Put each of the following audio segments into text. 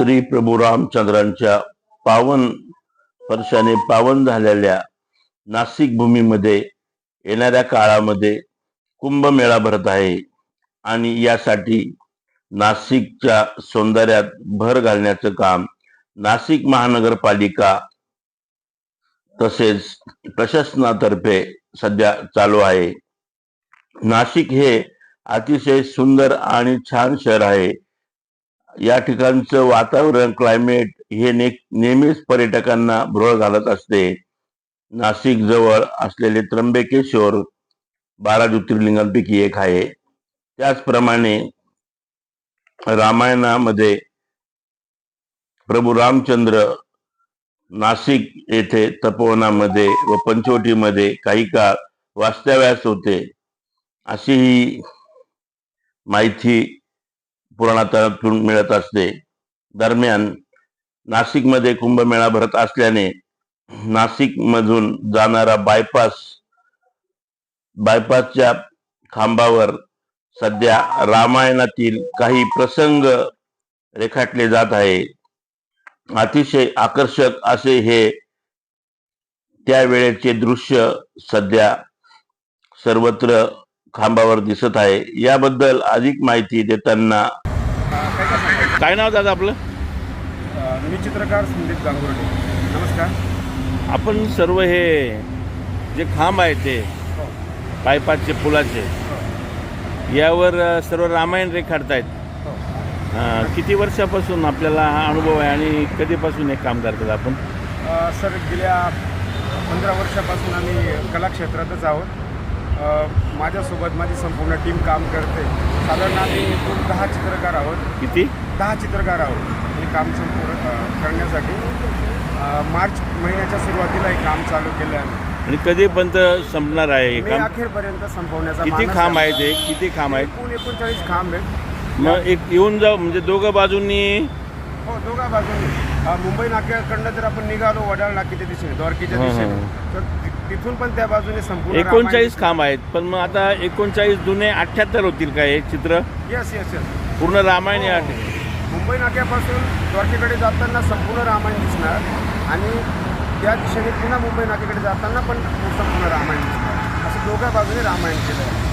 श्री प्रभू रामचंद्रांच्या पावन वर्षाने पावन झालेल्या नाशिक भूमीमध्ये येणाऱ्या काळामध्ये कुंभमेळा भरत आहे आणि यासाठी नाशिकच्या सौंदर्यात भर घालण्याचं काम नाशिक महानगरपालिका तसेच प्रशासनातर्फे सध्या चालू आहे. नाशिक हे अतिशय सुंदर आणि छान शहर आहे. या ठिकाणचं वातावरण क्लायमेट हे ने नेहमीच पर्यटकांना भ्रळ घालत असते. नाशिक जवळ असलेले त्र्यंबकेश्वर बारा ज्योतिर्लिंगांपैकी एक आहे. त्याचप्रमाणे रामायणामध्ये प्रभू रामचंद्र नाशिक येथे तपोवनामध्ये व पंचवटीमध्ये काही काळ वास्तव्यास होते. अशी ही माहिती पुराणातून मिळत असते. दरम्यान नाशिकमध्ये कुंभमेळा भरत असल्याने नाशिकमधून जाणारा बायपास बायपासच्या खांबावर सध्या रामायणातील काही प्रसंग रेखाटले जात आहे. अतिशय आकर्षक असे हे त्यावेळेचे दृश्य सध्या सर्वत्र खांबावर दिसत आहे. याबद्दल अधिक माहिती देताना काय नाव दादा आपलं? मी चित्रकार संदीप गांगुर्डे. नमस्कार. आपण सर्व हे जे खांब आहे ते हो. बायपासचे पुलाचे हो. यावर सर्व रामायण रेखाटतायत हो. किती वर्षापासून आपल्याला हा अनुभव आहे आणि कधीपासून हे काम करतात आपण? सर गेल्या पंधरा वर्षापासून आम्ही कलाक्षेत्रातच आहोत. माझ्यासोबत माझी संपूर्ण टीम काम करते. साधारण आम्ही एकूण दहा चित्रकार आहोत. किती? दहा चित्रकार आहोत. हे काम संपूर्ण करण्यासाठी. मार्च महिन्याच्या सुरुवातीला हे काम चालू केलं आहे. आणि कधीपर्यंत संपणार आहे हे मे काम? अखेरपर्यंत संपवण्याचा किती मानस खांब आहे. आहेत हे? किती खांब आहेत? एकूण एकोणचाळीस खांब आहेत. मग एक येऊन जाऊ म्हणजे दोघं बाजूंनी? हो दोघा बाजूनी. अ, मुंबई नाक्याकडनं जर आपण निघालो वडाळ नाक्याच्या दिशेने द्वारकेच्या हं, दिशेने. तर ति- तिथून पण त्या बाजूने संपूर्ण एकोणचाळीस खांब आहेत पण मग आता एकोणचाळीस जुने अठ्ठ्याहत्तर होतील का हे चित्र? येस येस येस पूर्ण रामायण या मुंबई नाक्यापासून द्वारकेकडे जाताना संपूर्ण रामायण दिसणार आणि त्या दिशेने पुन्हा मुंबई नाक्याकडे जाताना पण संपूर्ण रामायण दिसणार. असं दोघा बाजूने रामायण केलं आहे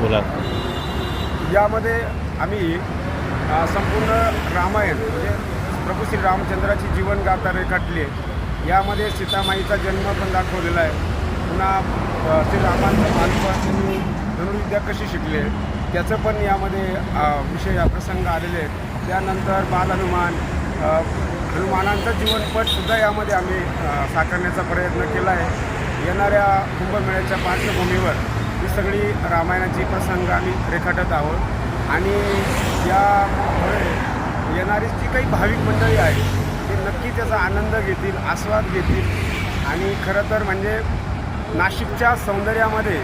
बोला. यामध्ये आम्ही संपूर्ण रामायण म्हणजे प्रभू श्री रामचंद्राची जीवनगाथा रेखाटली आहे. यामध्ये सीतामाईचा जन्म पण दाखवलेला आहे. पुन्हा श्री रामांचं बालपण त्यांनी धनुर्विद्या कशी शिकले त्याचं पण यामध्ये विषय या प्रसंग आलेले आहेत. त्यानंतर बाल हनुमान अ, जीवनपटसुद्धा यामध्ये आम्ही साकारण्याचा प्रयत्न केला आहे. येणाऱ्या कुंभमेळ्याच्या पार्श्वभूमीवर ही सगळी रामायणाची प्रसंग आम्ही रेखाटत आहोत. आणि यामुळे येणारी जी काही भाविक मंडळी आहे ते नक्की त्याचा आनंद घेतील आस्वाद घेतील. आणि खरं तर म्हणजे नाशिकच्या सौंदर्यामध्ये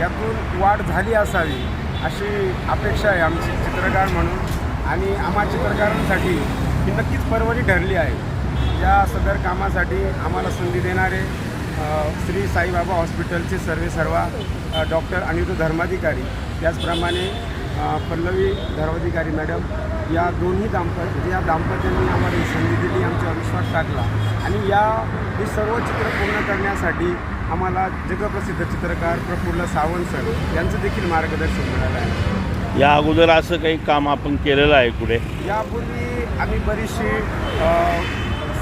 यातून वाढ झाली असावी अशी अपेक्षा आहे आमची चित्रकार म्हणून. आणि आम्हा चित्रकारांसाठी ही नक्कीच परवरी ठरली आहे. या सदर कामासाठी आम्हाला संधी देणारे श्री साईबाबा हॉस्पिटलचे सर्वे सर्वा डॉक्टर अनिरुद्ध धर्माधिकारी. त्याचप्रमाणे पल्लवी धर्माधिकारी मॅडम या दोन्ही दाम्पत्य या दाम्पत्यांनी आम्हाला ही संधी दिली आमच्यावर विश्वास टाकला. आणि या ही सर्व चित्र पूर्ण करण्यासाठी आम्हाला जगप्रसिद्ध चित्रकार प्रफुल्ल सावंत सर यांचं देखील मार्गदर्शन मिळालं आहे. या अगोदर असं काही काम आपण केलेलं आहे कुठे? यापूर्वी आम्ही बरीचशी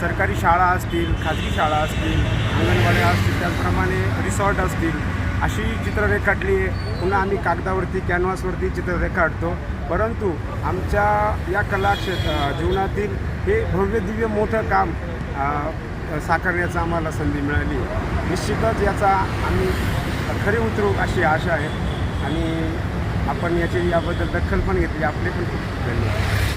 सरकारी शाळा असतील खाजगी शाळा असतील अंगणवाड्या असतील त्याचप्रमाणे रिसॉर्ट असतील अशी चित्र रेखाटली पुन्हा आम्ही कागदावरती कॅनव्हासवरती चित्र रेखाटतो परंतु आमच्या या कलाक्षेत्र जीवनातील हे भव्यदिव्य मोठं काम साकारण्याचं आम्हाला संधी मिळाली निश्चितच याचा आम्ही खरे उतरू अशी आशा आहे. आणि आपण याची याबद्दल दखल पण घेतली. आपले पण खूप धन्यवाद.